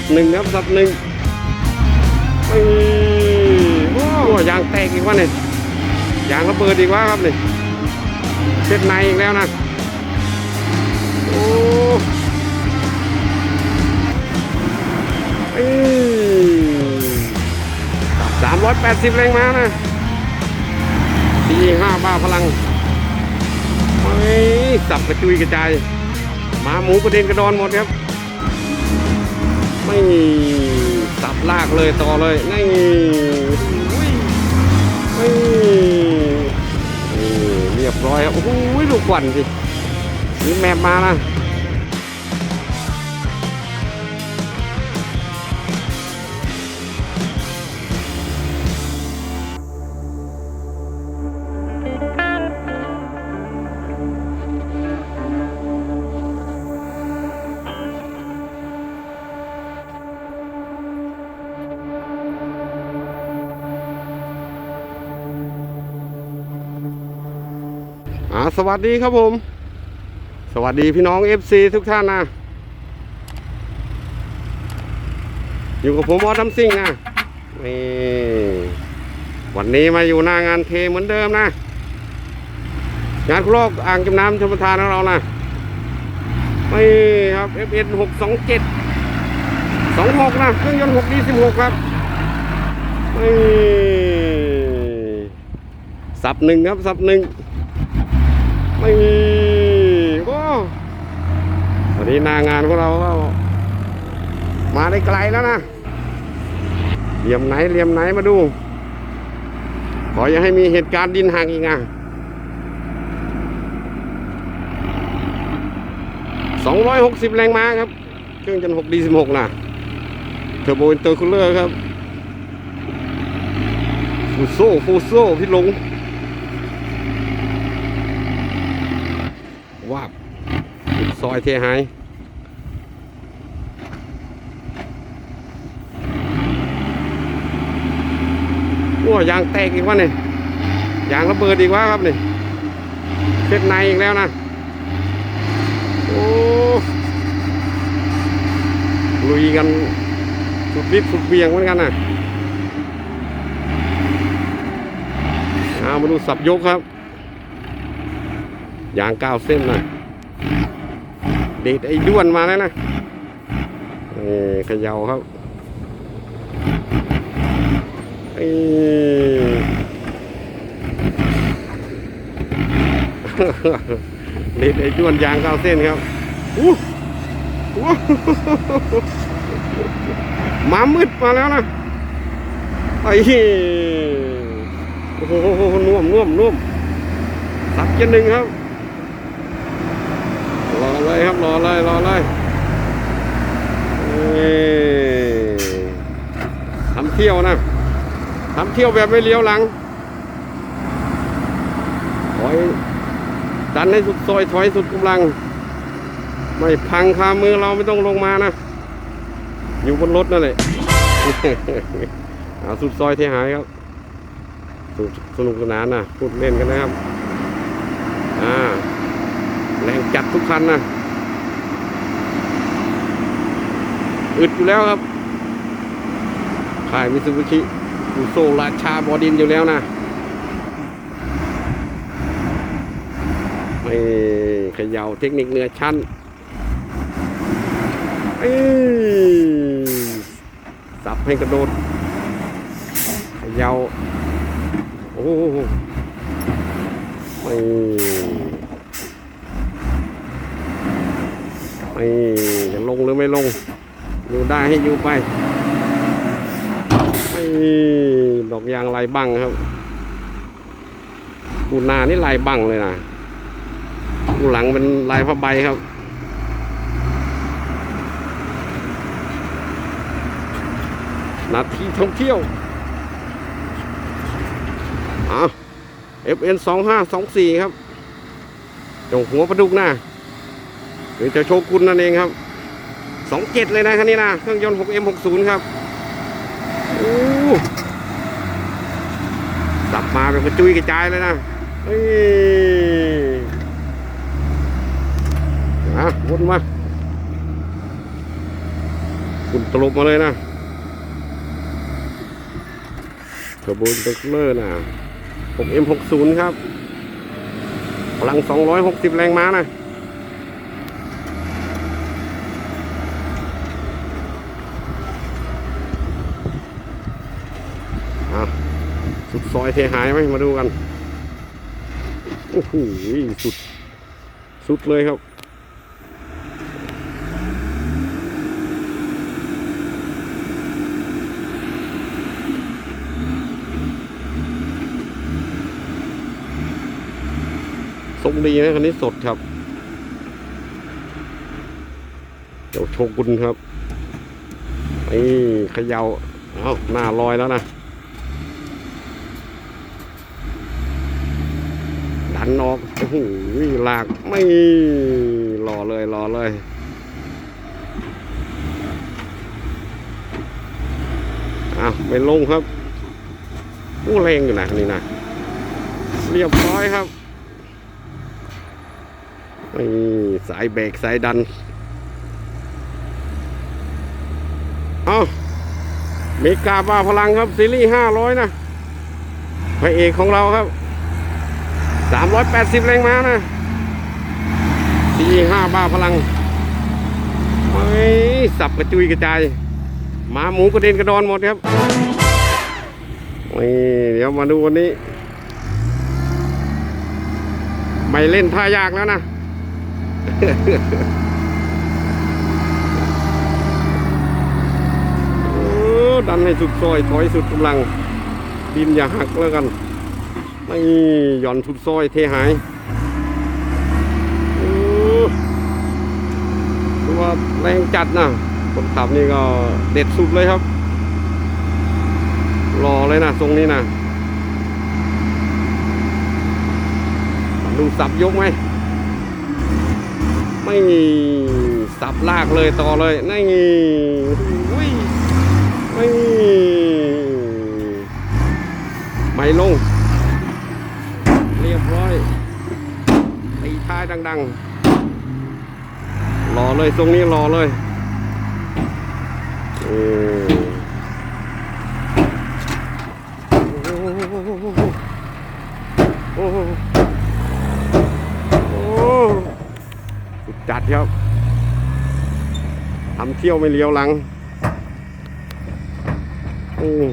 สับหนึ่งครับสับหนึ่งเอ้ยโอ้ยางแตกอีกวะเนี่ยยางระเบิดอีกวะครับเนี่ยเส้นในอีกแล้วนะโอ้สามร้อยแปดสิบแรงม้านะสี่ห้าบ้าพลังเฮ้ยสับกระจุยกระจายมาหมูกระเด็นกระดอนหมดครับ ไม่ตับลากเลยต่อเลยนี่อุ้ยนี่เรียบร้อยครับโอ้โหลูกควันสินี่แมปมานะ อ่าสวัสดีครับผม สวัสดีพี่น้อง FC ทุกท่านนะ อยู่กับผมออทำซิ่งนะนี่วันนี้มาอยู่หน้างานเทเหมือนเดิมนะ งานครอบอ่างจำน้ำชมประทานของเรานะไม่ครับ FN 6 2 7 26 นะ เครื่องยนต์6 D 16ครับไม่สับหนึ่งครับ สับหนึ่ง ไม่โอ้วันนี้นางานของเราก็มาได้ไกลแล้วนะเหลี่ยมไหนเหลี่ยมไหนมาดู ขออย่าให้มีเหตุการณ์ดินห่างอีกนะสองร้อยหกสิบแรงม้าครับ เครื่องจันหกดีสิบหกนะเทอร์โบอินเตอร์คูลเลอร์ครับ ฟูโซ่ฟูโซ่พี่ลง วาบ ซอยเทหายโอ้ยางแตกอีกวะเนี่ยยางระเบิดอีกวะครับนี่เส้นในอีกแล้วนะ โอ้ลุยกันสุดฤทธิ์สุดเบียงเหมือนกันนะเอามาดูสับยกครับ ยางเก้าเส้นนะ เด็ดไอ้ด้วนมาแล้วนะนี่เขย่าครับเอ้ยเด็ดไอ้ด้วนยางเก้าเส้นครับอู้อู้หมามืดมาแล้วนะไอ้โอ้โหน่วมน่วมน่วมสักเจนหนึ่งครับ เลยครับรอเลยรอเลยทำเที่ยวนะทำเที่ยวแบบไม่เลี้ยวหลังถอยดันให้สุดซอยถอยสุดกำลัง ไม่พังคามือเราไม่ต้องลงมานะ อยู่บนรถนั่นแหละเอาสุดซอยเทหายครับสนุกสนุกสนานนะพูดเล่นกันนะครับอ่าแรงจัดทุกคันนะ อึดอยู่แล้วครับค่ายมิซูบิชิอูโซราชาบอดินอยู่แล้วนะไม่เขย่าเทคนิคเนื้อชั้นเอ้ยสับให้กระโดดเขย่าโอ้ไม่ไม่จะลงหรือไม่ลง อยู่ได้ให้อยู่ไปไม่ดอกยางลายบังครับกูนานี่ลายบังเลยนะกูหลังเป็นลายผ้าใบครับนาทีท่องเที่ยวอะ FN สองห้าสองสี่ครับจงหัวประดุกหน้าหรือจะโชกุนนั่นเองครับ สองเจ็ดเลยนะคันนี้นะเครื่องยนต์ 6M60 ครับสับมาเป็นกระจุยกระจายเลยนะเฮ้ยอะวนมาคุณตลบมาเลยนะเทอร์โบนเตอร์คูลเลอร์นะผม M60 ครับ พลัง 260 แรงม้านะ สุดซอยหายไหมมาดูกัน โอ้โหสุด สุดเลยครับ ทรงดีนะคันนี้สดครับ เดี๋ยวโชกุนครับนี่เขยาเอาหน้าลอยแล้วนะ ดันออกโอ้โหลากไม่รอเลยรอเลยอ้าวไม่ลงครับผู้แรงอยู่นะนนี้นะเรียบร้อยครับนี่สายเบรกสายดัน เอาเมกาบาพลังครับซีรีส์ห้าร้อยนะพระเอกของเราครับ สามร้อยแปดสิบแรงม้านะซีรีส์ห้าบ้าพลังไม่สับกระจุยกระจายหมาหมูกระเด็นกระดอนหมดครับนี่เดี๋ยวมาดูวันนี้ ไม่เล่นท่ายากแล้วนะดันให้สุดซอย ถอยสุดกำลัง ดินอย่าหักแล้วกัน ไม่หย่อนสุดซอยเทหายโอ้ถือว่าแรงจัดนะคนขับนี่ก็เด็ดสุดเลยครับรอเลยนะทรงนี้นะดูสับยกไหมไม่สับลากเลยต่อเลยนี่อุ้ยไม่ไม่ลง เรียบร้อยตี ท้ายดังๆ รอเลยทรงนี้รอเลยโอ้โหโอ้โหโอ้สุดจัดครับทำเที่ยวไม่เลี้ยวหลังอืม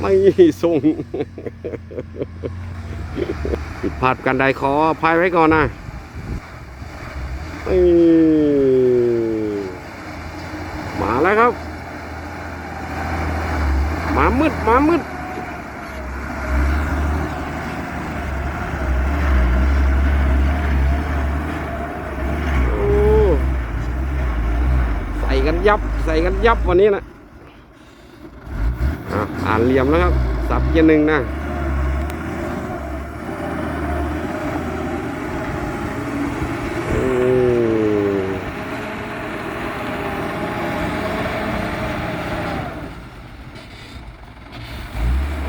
ไม่ส่ง ผิดพลาดกันใดขออภัยไว้ก่อนนะมาแล้วครับ มามืดมามืดใส่กันยับ ใส่กันยับวันนี้นะอะอ่านเหลี่ยมแล้วครับ สับเกียร์หนึ่งนะอืม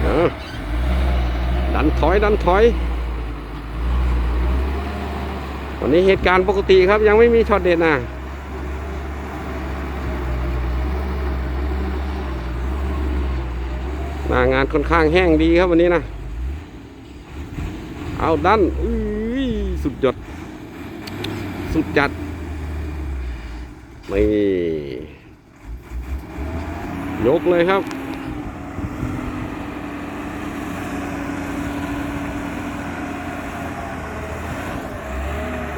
เอาดั นถอยดันถอยวันนี้เหตุการณ์ปกติครับยังไม่มีช็อตเด็ดนะหน้างานค่อนข้างแห้งดีครับวันนี้นะ เอาดันอุ้ยสุดยอด สุดจัดนี่ยกเลยครับ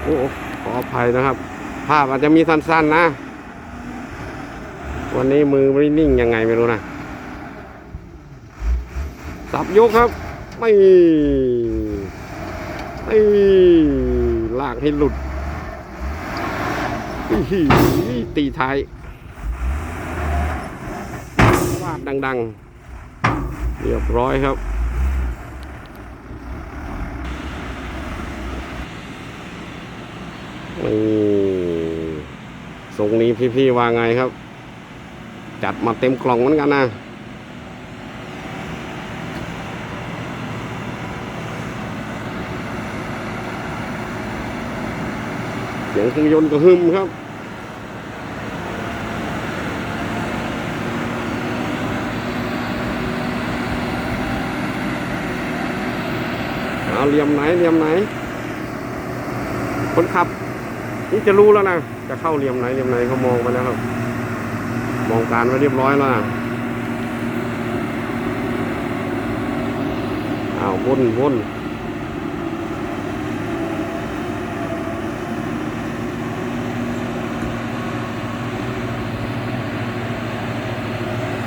อ้ขออภัยนะครับ ภาพอาจจะมีสั้นๆนะ วันนี้มือไม่นิ่งยังไงไม่รู้นะ สับยกครับ ไม่ไม่ลากให้หลุดตีท้ายวาดดัง ๆ เรียบร้อยครับ นี่ทรงนี้พี่ๆว่าไงครับ จัดมาเต็มกล่องเหมือนกันนะเสียงเครื่องยนต์ก็หึมครับเอาเลียมไหนเหลี่ยมไหน คนขับ นี่จะรู้แล้วนะ จะเข้าเหลี่ยมไหนเหลี่ยมไหนเขามองไปแล้วครับ มองการไว้เรียบร้อยแล้วนะอ้าววนวน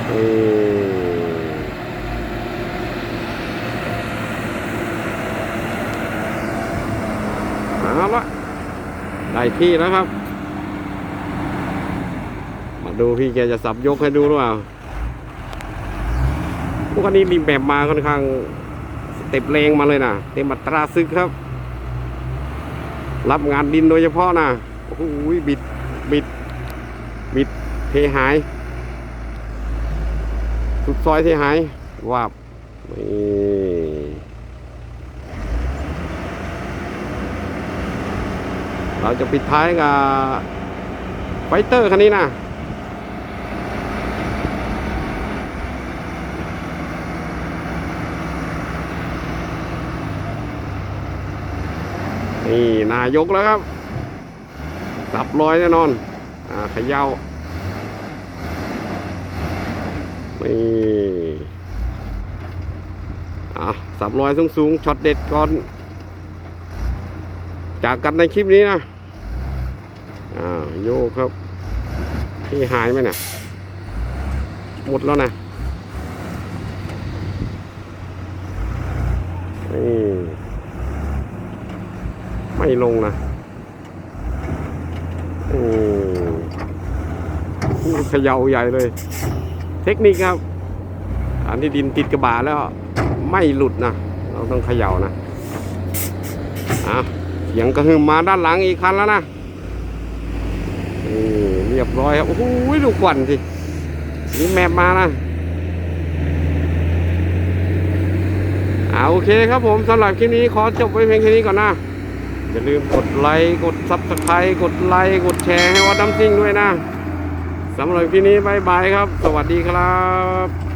เออเอาละ ได้ที่แล้วครับ มาดูพี่แกจะสับยกให้ดูหรือเปล่าพวกนี้รีแบบมาค่อนข้างสเต็ปแรงมาเลยนะเต็มอัตราซึกครับ รับงานดินโดยเฉพาะนะโอ้โหบิดบิดบิดเทหาย สุดซอยเทหายว่าบนี่ เราจะปิดท้ายกับไฟเตอร์คันนี้นะนี่นายกแล้วครับ สับร้อยแน่นอน อ่าขย่านี่อะสับร้อยสูงๆช็อตเด็ดก่อน จากกันในคลิปนี้นะ อ่าโยกครับที่หายไหมเนี่ยหมดแล้วนะนี่ไม่ลงนะโอ้โหเขย่าใหญ่เลย เทคนิคครับ อันที่ดินติดกระบะแล้ว ไม่หลุดนะ เราต้องเขย่านะอะเสียงกระหึ่มมาด้านหลังอีกคันแล้วนะ นี่เรียบร้อยครับ โอ้โหดูควันสินี่แมปมานะอ่าโอเคครับผมสำหรับคลิปนี้ขอจบไว้เพียงแค่นี้ก่อนนะ อย่าลืมกดไลค์ กดซับสไครต์กดไลค์ กดแชร์ให้วัดน้ำซิ่งด้วยนะสำหรับคลิปนี้บายบายครับ สวัสดีครับ